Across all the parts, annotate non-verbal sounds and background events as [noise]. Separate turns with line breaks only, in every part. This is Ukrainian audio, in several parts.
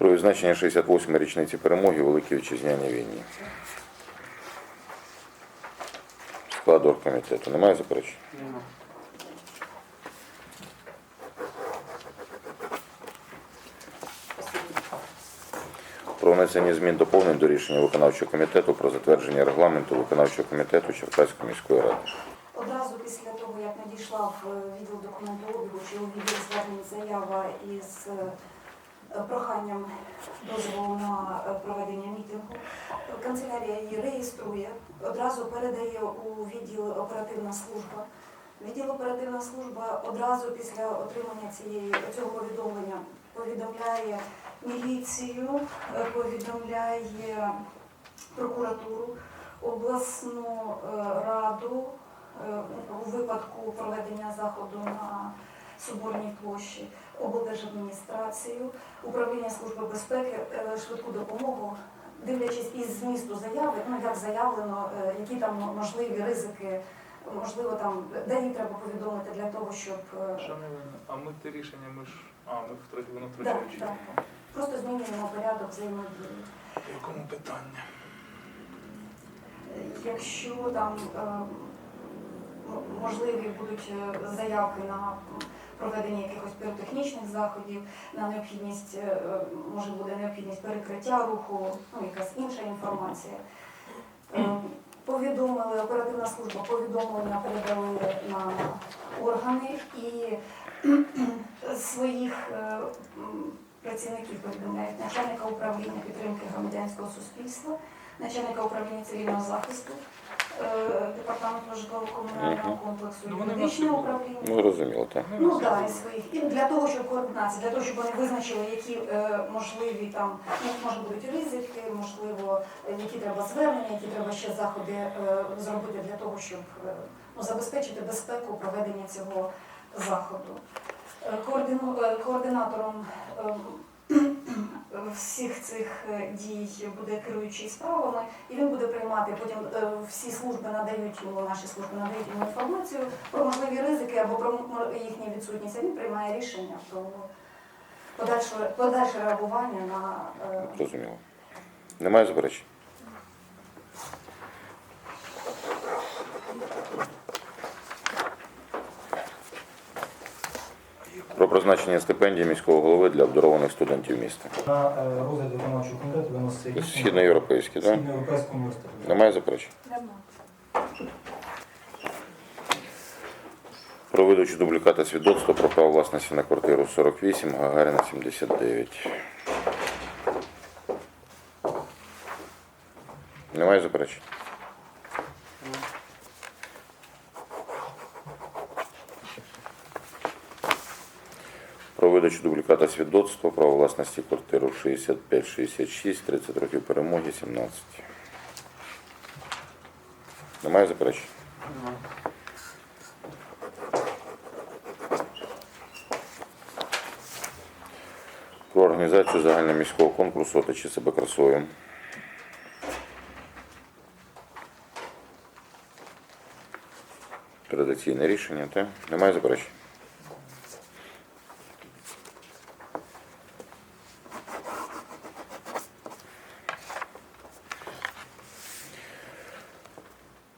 Про відзначення 68-ї річниці перемоги у Великій Вітчизняній війні. Склад оргкомітету. Немає заперечень?
Нема.
Про внесення змін доповнень до рішення виконавчого комітету про затвердження регламенту виконавчого комітету Черкаської міської ради.
Одразу після того, як надійшла в е, відділ документообігу чи у відділ звернень заява із е, проханням дозволу на е, проведення мітингу, канцелярія її реєструє, одразу передає у відділ оперативна служба. Відділ оперативна служба одразу після отримання цієї цього повідомлення повідомляє міліцію, е, повідомляє прокуратуру, обласну е, раду у випадку проведення заходу на Соборній площі, облдержадміністрацію, управління Служби безпеки, е, швидку допомогу, дивлячись із змісту заяви, ну як заявлено, е, які там можливі ризики, можливо, там де їй треба повідомити для того, щоб е,
Шановні, а ми те рішення, ми ж. А, ми втратили, воно
Да,
втрачаючи.
да. просто змінюємо порядок взаємодії.
По якому питання?
Якщо там можливі будуть заявки на проведення якихось піротехнічних заходів, на необхідність, е, е, може буде необхідність перекриття руху, ну якась інша інформація. Е, Повідомили, оперативна служба повідомлення передали на органи і своїх працівників повідомляють начальника управління підтримки громадянського суспільства, начальника управління цивільного захисту, департаменту житлово-комунального комплексу,
Ну, вони
юридичне управління.
Ну, зрозуміло, так.
Ну так, і своїх. І для того, щоб координація, для того, щоб вони визначили, які е, можливі там, ну, може будуть ризики, можливо, е, які треба звернення, які треба ще заходи е, зробити для того, щоб е, ну, забезпечити безпеку проведення цього заходу. Е, координу- е, координатором е, всіх цих е, дій буде керуючий справами, і він буде приймати потім е, всі служби надають йому, наші служби надають йому інформацію про можливі ризики або про їхню відсутність. Він приймає рішення про подальше, подальше реагування на е,
Зрозуміло. Немає заперечень? Призначення стипендії міського голови для обдарованих студентів міста.
На е, розгляд виконавчого комітету рішення
Східноєвропейський, так?
Східноєвропейського університету.
Немає заперечень?
Нема.
Про видачу дубліката свідоцтва про право власності на квартиру 48, Гагаріна 79. Немає заперечень? Видачу дубліката свідоцтва право власності квартиру 65-66, 30 років перемоги 17. Немає заперечень?
Нема.
Про організацію загальноміського конкурсу «Оточи себе красою. Традиційне рішення, так? Немає заперечень?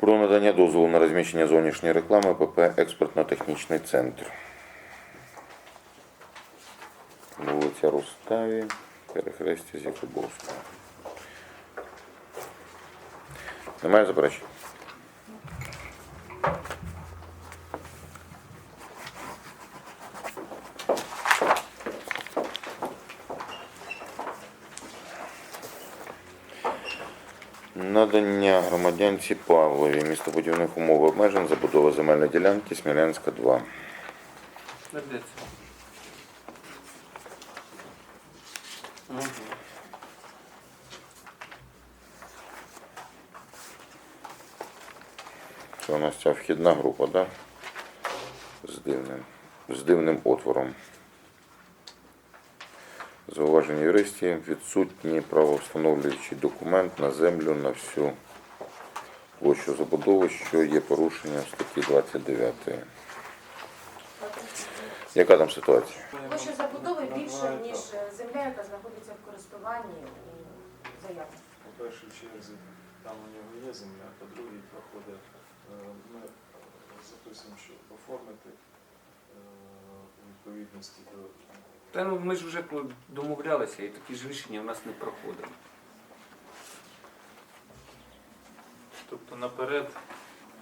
Про надання дозволу на розміщення зовнішньої реклами ПП «Експертно-технічний центр». Вулиця Руставі, перехрестя з Якубовського. Немає заперечень? Надання громадянці Павлові містобудівних умов обмежень забудова земельної ділянки Смілянська 2.
Де це?
Це у нас ця вхідна група, да? З дивним, з дивним отвором. Зауваження юристів, відсутній правовстановлюючий документ на землю на всю площу забудови, що є порушенням статті 29. Яка там ситуація?
Площа забудови більше, ніж е, земля, яка знаходиться в користуванні у заявці.
По першій черзі там у нього є земля, по другій проходить. е, Ми записуємо, що оформити е, відповідності до
Та ну ми ж вже домовлялися, і такі ж рішення в нас не проходили.
Тобто наперед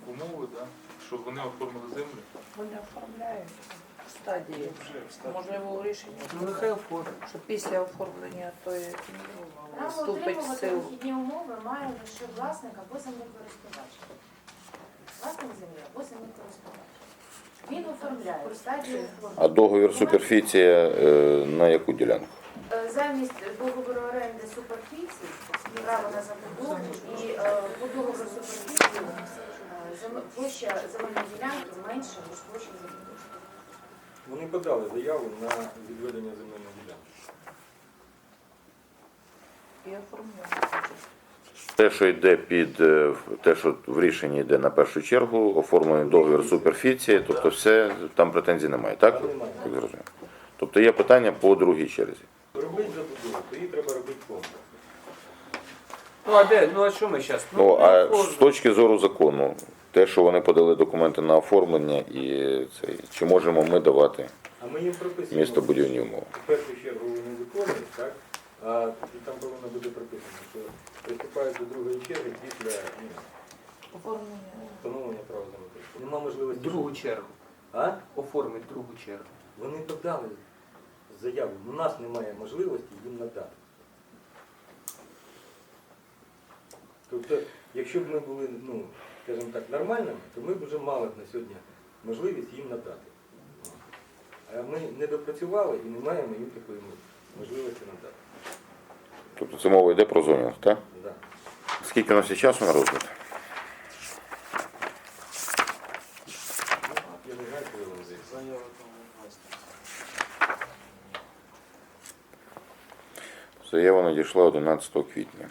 умови, да? щоб вони оформили землю.
Вони оформляють в стадії
вже в стадії.
можливого рішення,
Ну нехай оформить.
що після оформлення тої
Право
вступить в
отримувати
силу.
вихідні умови має лише власник або землекористувач. Власник землі або землекористувач. Він оформляє в стадії
А договір суперфіція е, на яку ділянку?
Е, Замість договору оренди суперфіції, право на забудову і е, по договору суперфіції площа земельної ділянки менша, ніж площа забудови.
Вони подали заяву на відведення земельної ділянки.
І оформляють.
Те, що йде під е, те, що в рішенні йде на першу чергу, оформлений договір суперфіції, тобто все, там претензій немає, так? Так. Тобто є питання по другій черзі.
Робить забудову, то її треба робити комплексно.
Ну а де? Ну а що ми зараз?
Ну, а з точки зору закону, те, що вони подали документи на оформлення, і це, чи можемо ми давати
А ми їм прописуємо.
містобудівні умови?
В першу чергу вони виконують, так? А і там повинно бути прописано, що приступають до другої черги після ну,
Оформлення.
встановлення права землі. Нема можливості.
Другу чергу.
А?
Оформить другу чергу.
Вони подали заяву. У нас немає можливості їм надати. Тобто, якщо б ми були, ну, скажімо так, нормальними, то ми б вже мали б на сьогодні можливість їм надати. А ми не допрацювали і не маємо їм такої можливості надати.
Тобто це мова йде про зонінг, так?
Да.
Скільки у нас є часу на розгляд?
Я не.
Заява там власне.
Заява надійшла 11 квітня.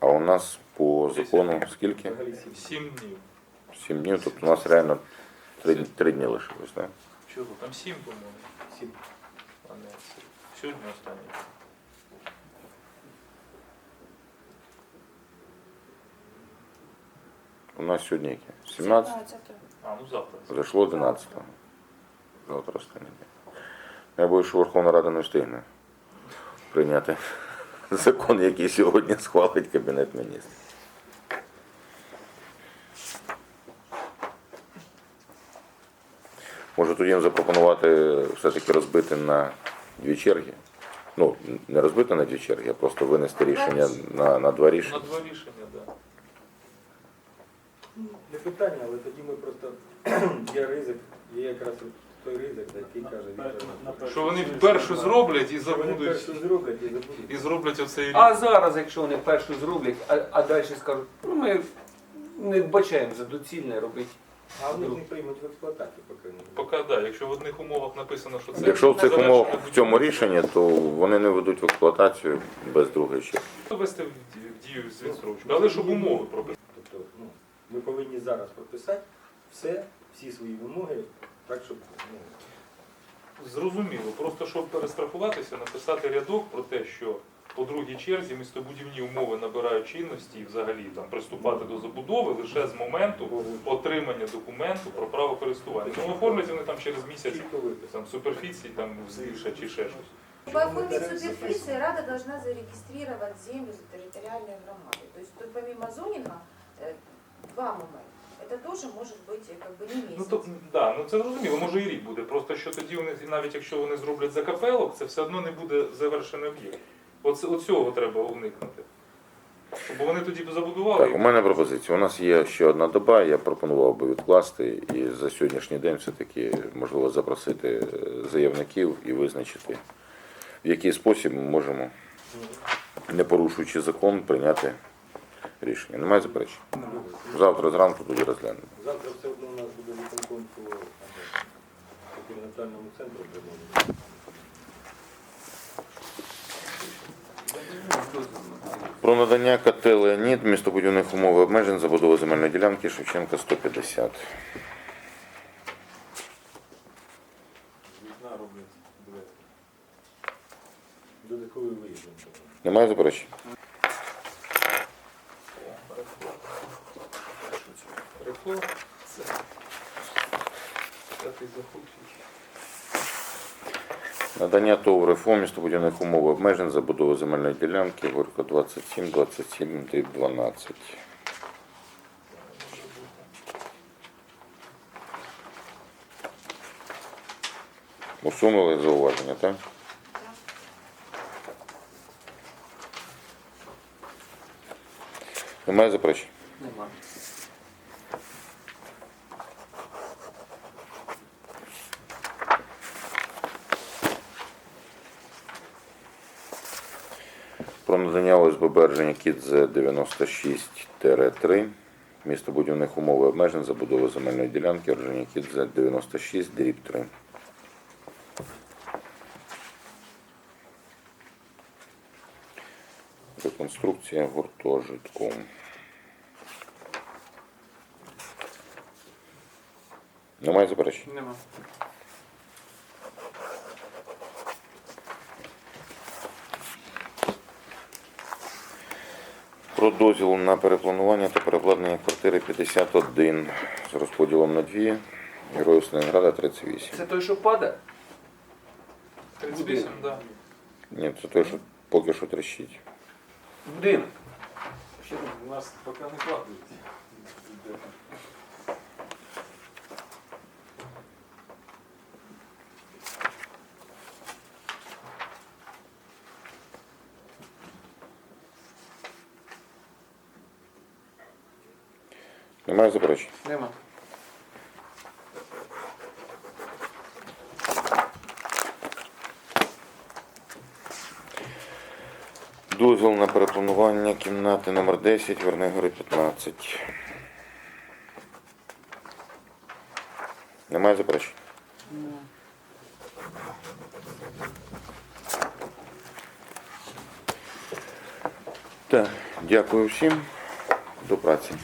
А у нас по закону скільки?
Взагалі сім.
Сім днів.
7 днів, тобто у нас реально 3, три дні лишилось, так?
Чого? Там сім, по-моєму,
Сім.
а не сім. Сьогодні останній.
У нас сьогодні яке? 17?
А, ну завтра.
Зайшло 11. Завтра останній день. Я боюсь, що Верховна Рада не встигне прийняти [laughs] закон, який сьогодні схвалить Кабінет міністрів. Може тоді їм запропонувати все-таки розбити на дві черги. Ну, не розбити на дві черги, а просто винести рішення на, на два
На два рішення, так.
Не питання, але тоді ми просто [clears throat] є ризик, є якраз той ризик, за який каже Віктор.
Що вони першу зроблять і
Що вони
забудуть.
перше зроблять і забудуть.
І зроблять оцей рік.
А зараз, якщо вони першу зроблять, а, а далі скажуть, ну ми не вбачаємо за доцільне робити.
А вони не приймуть в експлуатацію, поки не
Поки да, якщо в одних умовах написано, що це
Якщо в цих умовах в цьому рішенні, то вони не ведуть в експлуатацію без другої
то ввести в дію з відстрочкою. Але щоб умови прописати.
Тобто, ну, ми повинні зараз прописати все, всі свої вимоги, так, щоб ну,
Зрозуміло, просто щоб перестрахуватися, написати рядок про те, що по другій черзі містобудівні умови набирають чинності і взагалі там приступати до забудови лише з моменту отримання документу про право користування. Ну оформлять вони там через місяць
чітко виписати.
там суперфіції, там збільшать чи ще щось.
По оформлению суперфиции Рада должна зарегистрировать землю за территориальной громадой. То есть тут помимо зонинга э, два момента. Это тоже может быть э, как бы не месяц.
Ну то да, ну це зрозуміло, може і рік буде. Просто що тоді вони навіть якщо вони зроблять закапелок, це все одно не буде завершений об'єкт. Оце оцього треба уникнути. Бо вони тоді б забудували.
Так, у мене пропозиція. У нас є ще одна доба. Я пропонував би відкласти і за сьогоднішній день все-таки можливо запросити е, заявників і визначити, в який спосіб ми можемо, не порушуючи закон, прийняти рішення. Немає заперечень? Завтра зранку тоді розглянемо.
Завтра все одно у нас буде виконком по там, по перинатальному центру
Про надання КТ Леонід містобудівних умов і обмежень забудови земельної ділянки Шевченка 150. Вікна роблять двері.
Додатковий виїзд.
Немає заперечень? Надання ТОВ РФО містобудівних умов обмежень забудови земельної ділянки Горько 27, 27, дріб 12. Усунули зауваження, так? Немає заперечень?
Нема.
Про ОСББ Орджонікідзе 96-3 містобудівних умов і обмежень забудови земельної ділянки Орджонікідзе 96 дріб 3. Реконструкція гуртожитку. Немає заперечень?
Нема.
Про дозвіл на перепланування та переобладнання квартири 51 з розподілом на дві. Героїв Сталінграда 38.
Це той, що падає?
38, так. Да.
Ні, це той, що поки що трещить.
Будинок.
У нас поки не кладуть.
Немає заперечень?
Нема.
Дозвіл на перепланування кімнати номер 10 Вернигори 15. Немає заперечень? Так, дякую всім. До праці.